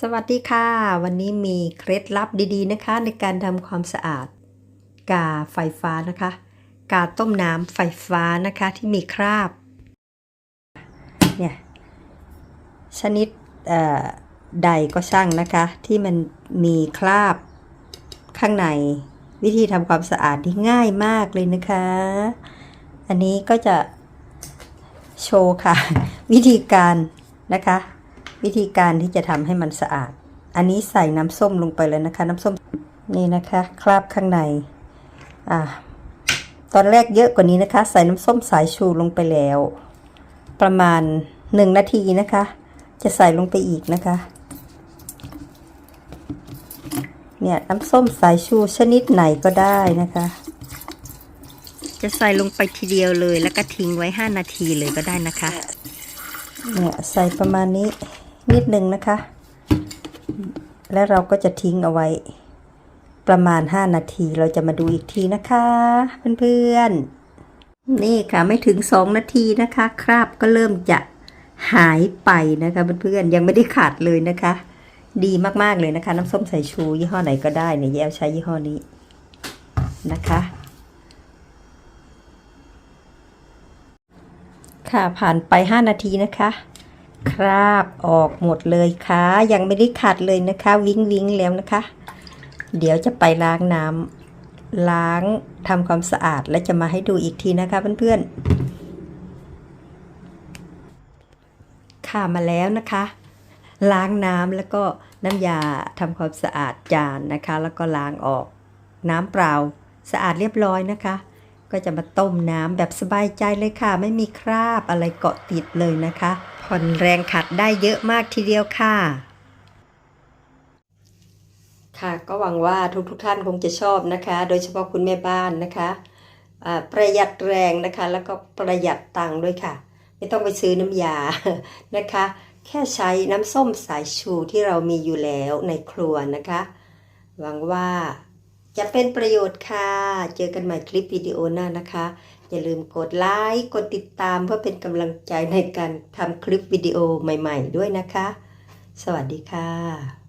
สวัสดีค่ะ วันนี้มีเคล็ดลับดีๆนะคะ ในการทำความสะอาด กาไฟฟ้านะคะ กาต้มน้ำไฟฟ้านะคะที่มีคราบ เนี่ยชนิดเอ่อใดก็ช่างนะคะ ที่มันมีคราบข้างในวิธีทำความสะอาดที่ง่ายมากเลยนะคะ อันนี้ก็จะโชว์ค่ะ วิธีการนะคะ วิธีการที่จะทำให้มันสะอาด อันนี้ใส่น้ำส้มลงไปเลยนะคะ น้ำส้มนี่นะคะคราบข้างในอ่าตอนแรกเยอะกว่านี้นะคะ ใส่น้ำส้มสายชูลงไปแล้ว ประมาณหนึ่งนาทีนะคะ จะใส่ลงไปอีกนะคะเนี่ยน้ำส้มสายชูชนิดไหนก็ได้นะคะ จะใส่ลงไปทีเดียวเลยแล้วก็ทิ้งไว้ 5 นาทีเลยก็ได้นะคะเนี่ยใส่ประมาณนี้ นิดนึงนะคะ แล้วเราก็จะทิ้งเอาไว้ ประมาณ 5 นาทีเราจะมาดูอีกทีนะคะ เพื่อนๆ นี่ค่ะไม่ถึง 2 นาทีนะคะ คราบก็เริ่มจะหายไปนะคะเพื่อนๆยังไม่ได้ขาดเลยนะคะ ดีมากๆเลยนะคะ น้ำส้มสายชูยี่ห้อไหนก็ได้เนี่ยแย้วใช้ยี่ห้อนี้นะคะค่ะผ่านไป 5 นาทีนะคะ คราบออกหมดเลยค่ะ ยังไม่ได้ขัดเลยนะคะ วิ้งวิ้งแล้วนะคะ เดี๋ยวจะไปล้างน้ำล้างทำความสะอาดและจะมาให้ดูอีกทีนะคะเพื่อนๆค่ะมาแล้วนะคะ ล้างน้ำแล้วก็น้ำยาทำความสะอาดจานนะคะ แล้วก็ล้างออกน้ำเปล่าสะอาดเรียบร้อยนะคะ ก็จะมาต้มน้ำแบบสบายใจเลยค่ะ ไม่มีคราบอะไรเกาะติดเลยนะคะ ผ่อนแรงขัดได้เยอะมากทีเดียวค่ะ ค่ะก็หวังว่าทุกๆทท่านคงจะชอบนะคะ โดยเฉพาะคุณแม่บ้านนะคะประหยัดแรงนะคะแล้วก็ประหยัดตังค์ด้วยค่ะ ไม่ต้องไปซื้อน้ำยานะคะ แค่ใช้น้ำส้มสายชูที่เรามีอยู่แล้วในครัวนะคะ หวังว่า จะเป็นประโยชน์ค่ะ เจอกันใหม่คลิปวิดีโอหน้านะคะ อย่าลืมกดไลค์ กดติดตามเพื่อเป็นกำลังใจในการทำคลิปวิดีโอใหม่ ๆ ด้วยนะคะ สวัสดีค่ะ